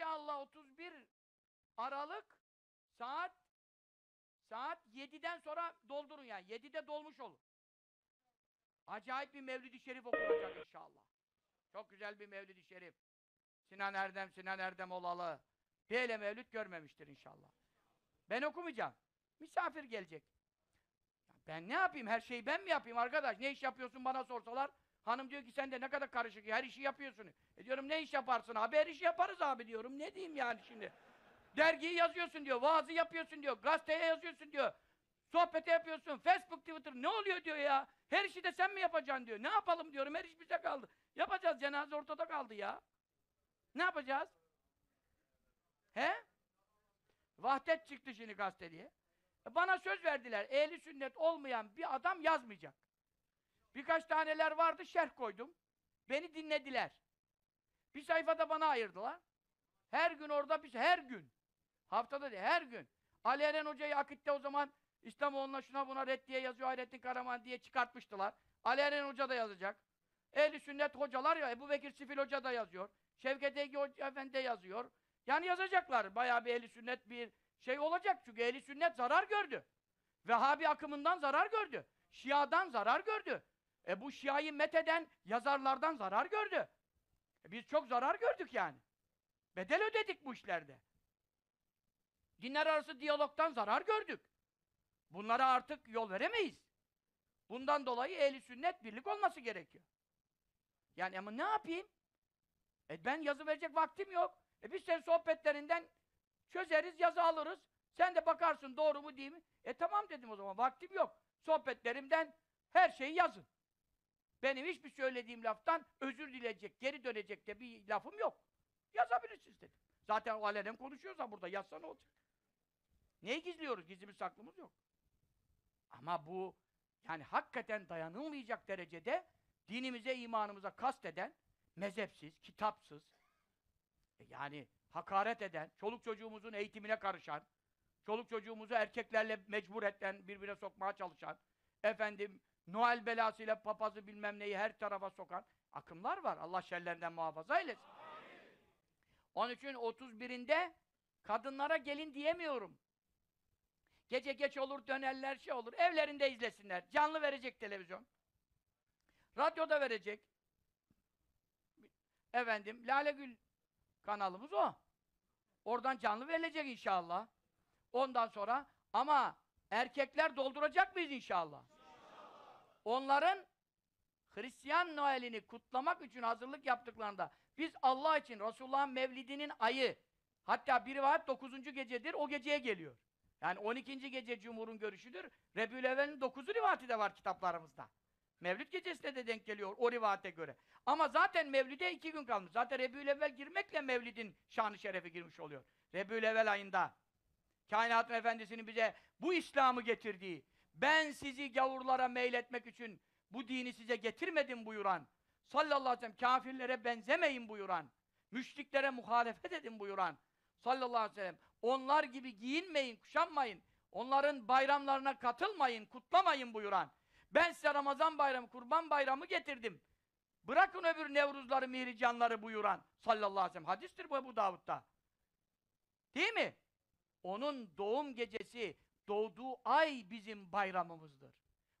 İnşallah 31 Aralık saat saat 7'den sonra doldurun yani. 7'de dolmuş olur. Acayip bir Mevlid-i Şerif okunacak inşallah. Çok güzel bir Mevlid-i Şerif. Sinan Erdem, Sinan Erdem olalı. Böyle mevlüt görmemiştir inşallah. Ben okumayacağım. Misafir gelecek. Ben ne yapayım? Her şeyi ben mi yapayım arkadaş? Ne iş yapıyorsun bana sorsalar. Hanım diyor ki sen de ne kadar karışık. Her işi yapıyorsun. E diyorum ne iş yaparsın abi? Her işi yaparız abi diyorum. Ne diyeyim yani şimdi? Dergiyi yazıyorsun diyor. Vaazı yapıyorsun diyor. Gazeteye yazıyorsun diyor. Sohbete yapıyorsun. Facebook, Twitter. Ne oluyor diyor ya? Her işi de sen mi yapacaksın diyor. Ne yapalım diyorum. Her iş bize kaldı. Yapacağız. Cenaze ortada kaldı ya. Ne yapacağız? He? Vahdet çıktı şimdi gazete diye. E Bana söz verdiler. Ehli sünnet olmayan bir adam yazmayacak. Birkaç taneler vardı, şerh koydum. Beni dinlediler. Bir sayfada bana ayırdılar. Her gün orada bir her gün. Haftada değil, her gün. Ali Eren Hoca'yı Akit'te o zaman İslamoğlu'na şuna buna reddiye yazıyor, Hayrettin Karaman diye çıkartmıştılar. Ali Eren Hoca da yazacak. Ehli sünnet hocalar ya, Ebu Bekir Sifil Hoca da yazıyor. Şevket Ege Hoca Efendi de yazıyor. Yani yazacaklar. Bayağı bir ehli sünnet bir şey olacak. Çünkü ehli sünnet zarar gördü. Vehhabi akımından zarar gördü. Şia'dan zarar gördü. E bu Şia'yı metheden yazarlardan zarar gördü. E biz çok zarar gördük yani. Bedel ödedik bu işlerde. Dinler arası diyalogtan zarar gördük. Bunlara artık yol veremeyiz. Bundan dolayı ehli sünnet birlik olması gerekiyor. Yani ama ne yapayım? E ben yazı verecek vaktim yok. E biz senin sohbetlerinden çözeriz, yazı alırız. Sen de bakarsın doğru mu değil mi? E tamam dedim o zaman, vaktim yok. Sohbetlerimden her şeyi yazın. Benim hiçbir söylediğim laftan özür dileyecek, geri dönecek de bir lafım yok. Yazabilirsiniz dedim. Zaten o alenen konuşuyorsa burada yazsa ne olacak? Neyi gizliyoruz? Gizlimiz saklımız yok. Ama bu yani hakikaten dayanılmayacak derecede dinimize, imanımıza kasteden, mezhepsiz, kitapsız, e yani hakaret eden, çoluk çocuğumuzun eğitimine karışan, çoluk çocuğumuzu erkeklerle mecbur eden, birbirine sokmaya çalışan, efendim Noel belasıyla papazı bilmem neyi her tarafa sokan akımlar var. Allah şerlerinden muhafaza eylesin. Onun için 31'inde kadınlara gelin diyemiyorum. Gece geç olur, dönerler, şey olur. Evlerinde izlesinler. Canlı verecek televizyon. Radyoda verecek. Efendim, Lale Gül kanalımız o. Oradan canlı verilecek inşallah. Ondan sonra ama erkekler dolduracak mıyız inşallah? Onların Hristiyan Noel'ini kutlamak için hazırlık yaptıklarında biz Allah için Resulullah'ın mevlidinin ayı hatta bir rivayet 9. gecedir o geceye geliyor. Yani 12. gece Cumhur'un görüşüdür. Rebülevvel'in 9. rivayeti de var kitaplarımızda. Mevlid gecesine de denk geliyor o rivayete göre. Ama zaten Mevlid'e iki gün kalmış. Zaten Rebülevvel girmekle Mevlid'in şanı şerefi girmiş oluyor. Rebülevvel ayında kainatın efendisinin bize bu İslam'ı getirdiği, ben sizi gavurlara meyletmek için bu dini size getirmedim buyuran, sallallahu aleyhi ve sellem kafirlere benzemeyin buyuran, müşriklere muhalefet edin buyuran, sallallahu aleyhi ve sellem onlar gibi giyinmeyin, kuşanmayın, onların bayramlarına katılmayın, kutlamayın buyuran, ben size Ramazan bayramı, kurban bayramı getirdim. Bırakın öbür Nevruzları, Mihricanları buyuran, sallallahu aleyhi ve sellem. Hadistir bu Ebu Davud'da. Değil mi? Onun doğum gecesi, doğduğu ay bizim bayramımızdır.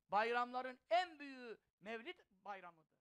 Bayramların en büyüğü Mevlid bayramıdır.